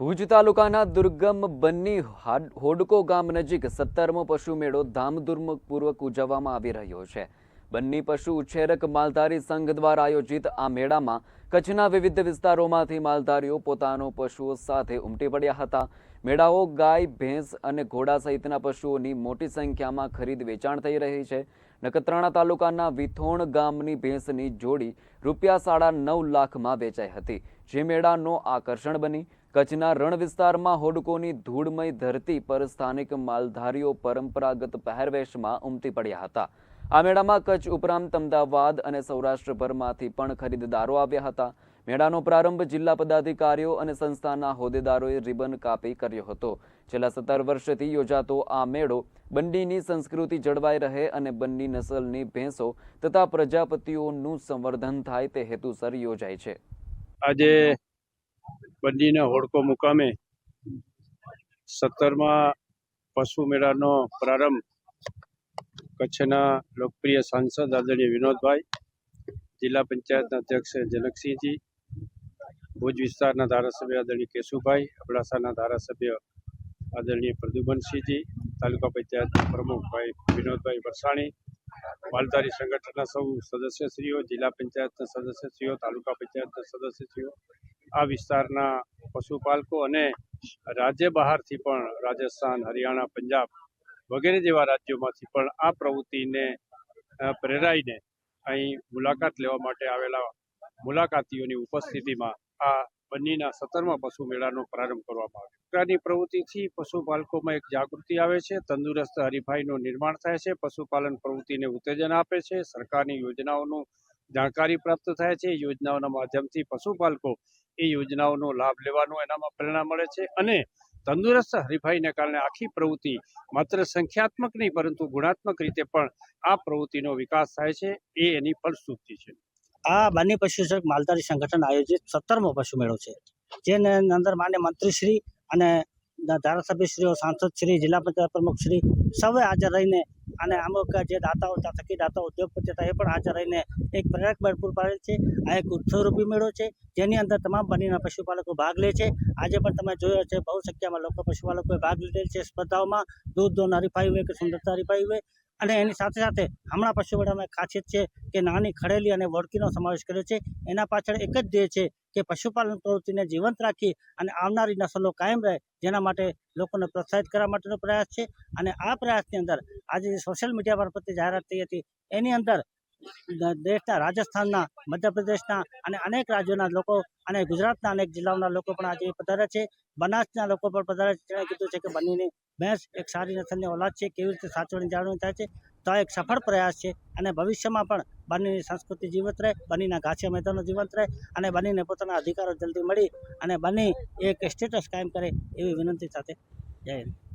ભુજ તાલુકાના દુર્ગમ બન્ની હાડ- હોડકો ગામ નજીક સત્તરમો પશુ મેળો ધામધૂમપૂર્વક ઉજવવામાં આવી રહ્યો છે. બન્ની પશુ ઉછેરક માલધારી સંઘ દ્વારા આયોજિત આ મેળામાં કચ્છના વિવિધ વિસ્તારોમાંથી માલધારીઓ પોતાનો પશુઓ સાથે ઉમટી પડ્યા હતા. મેળાઓ ગાય, ભેંસ અને ઘોડા સહિતના પશુઓની મોટી સંખ્યામાં ખરીદ વેચાણ થઈ રહી છે. નખત્રાણા તાલુકાના વિથોણ ગામની ભેંસની જોડી રૂપિયા સાડા નવ લાખમાં વેચાઈ હતી, જે મેળાનો આકર્ષણ બની કચ્છના રણ વિસ્તારમાં હોડકોની ધૂળમય ધરતી પર સ્થાનિક માલધારીઓ પરંપરાગત પહેરવેશમાં ઉમટી પડ્યા હતા. આ મેળામાં કચ્છ ઉપરાંત અમદાવાદ અને સૌરાષ્ટ્રભરમાંથી પણ ખરીદદારો આવ્યા હતા. મેળાનો પ્રારંભ જિલ્લા પદાધિકારીઓ અને સંસ્થાના હોદ્દેદારોએ રિબન કાપી કર્યો હતો. છેલ્લા સત્તર વર્ષથી યોજાતો આ મેળો બંડીની સંસ્કૃતિ જળવાઈ રહે અને બંડી નસલની ભેંસો તથા પ્રજાપતિઓનું સંવર્ધન થાય તે હેતુસર યોજાય છે. આજે બંડીના હોડકો મુકામે સત્તરમાં પશુ મેળાનો પ્રારંભ કચ્છના લોકપ્રિય સાંસદ આદરણીય વિનોદભાઈ, જિલ્લા પંચાયતના અધ્યક્ષ જનકસિંહજી ભુજ વિસ્તારના ધારાસભ્ય આદરણીય કેશુભાઈ, અબડાસાના ધારાસભ્ય આદરણીય પ્રદ્યુમનસિંહજી, તાલુકા પંચાયતના પ્રમુખભાઈ વિનોદભાઈ વરસાણી, માલધારી સંગઠનના સૌ સદસ્યશ્રીઓ, જિલ્લા પંચાયતના સદસ્યશ્રીઓ, તાલુકા પંચાયતના સદસ્યશ્રીઓ આ વિસ્તારના પશુપાલકો અને રાજ્ય બહારથી પણ રાજસ્થાન, હરિયાણા, પંજાબ વગેરે જેવા રાજ્યોમાંથી પણ આ પ્રવૃત્તિને પ્રેરાઈને અહીં મુલાકાત લેવા માટે આવેલા મુલાકાતીઓની ઉપસ્થિતિમાં આ બંનીના સત્તરમા પશુ મેળાનો પ્રારંભ કરવામાં આવ્યો. પ્રકારની પ્રવૃત્તિથી પશુપાલકોમાં એક જાગૃતિ આવે છે, તંદુરસ્ત હરીફાઈનું નિર્માણ થાય છે, પશુપાલન પ્રવૃત્તિને ઉત્તેજન આપે છે, સરકારની યોજનાઓનું જાણકારી પ્રાપ્ત થાય છે. યોજનાઓના માધ્યમથી પશુપાલકો એ યોજનાઓનો લાભ લેવાનો એનામાં પ્રેરણા મળે છે અને તંદુરસ્ત હરીફાઈને કારણે આખી પ્રવૃત્તિ માત્ર સંખ્યાત્મક નહીં, પરંતુ ગુણાત્મક રીતે પણ આ પ્રવૃત્તિનો વિકાસ થાય છે, એ એની ફલશ્રુતિ છે. આ બંને પશુ છે માલધારી સંગઠન આયોજિત સત્તરમો પશુ મેળો છે, જેને અંદર માન્ય મંત્રીશ્રી અને ધારાસભ્યશ્રીઓ, સાંસદશ્રી, જિલ્લા પંચાયત પ્રમુખશ્રી સૌએ હાજર રહીને અને અમુક જે દાતાઓ થકી દાતા ઉદ્યોગપતિ હતા, એ પણ હાજર રહીને એક પ્રેરક બળ પૂરું પાડે છે. આ એક ઉત્સવરૂપી મેળો છે, જેની અંદર તમામ બનીના પશુપાલકો ભાગ લે છે. આજે પણ તમે જોયો છે, બહુ સંખ્યામાં લોકો પશુપાલકોએ ભાગ લીધેલ છે. સ્પર્ધાઓમાં દૂધ, દોન હરીફાઈ હોય કે સુંદરતા હરીફાઈ હોય અને એની સાથે સાથે હમણાં પશુ મેળામાં ખાસિયત છે કે નાની ખડેલી અને વળકીનો સમાવેશ કર્યો છે. એના પાછળ એક જ ધ્યેય છે કે પશુપાલન પ્રવૃત્તિને જીવંત રાખી અને આવનારી નસલો કાયમ રહે, જેના માટે લોકોને પ્રોત્સાહિત કરવા માટેનો પ્રયાસ છે. અને આ પ્રયાસની અંદર આજે જે સોશિયલ મીડિયા મારફતે જાહેરાત થઈ હતી, એની અંદર દેશના, રાજસ્થાનના, મધ્યપ્રદેશના અને અનેક રાજ્યોના લોકો અને ગુજરાતના અનેક જિલ્લાઓના લોકો પણ આજે પધાર્યા છે. બનાસના લોકો પણ પધાર્યા છે. જેણે કીધું છે કે બનીને ભેંસ એક સારી નસલની ઓલાદ છે. કેવી રીતે સાચવણી જાળવણી થાય છે? તો એક સફળ પ્રયાસ છે અને ભવિષ્યમાં પણ બનીની સંસ્કૃતિ જીવંત રહે, બનીના ઘાસિયા મેદાનો જીવંત રહે અને બનીને પોતાના અધિકારો જલ્દી મળી અને બની એક સ્ટેટસ કાયમ કરે એવી વિનંતી સાથે જય હિન્દ.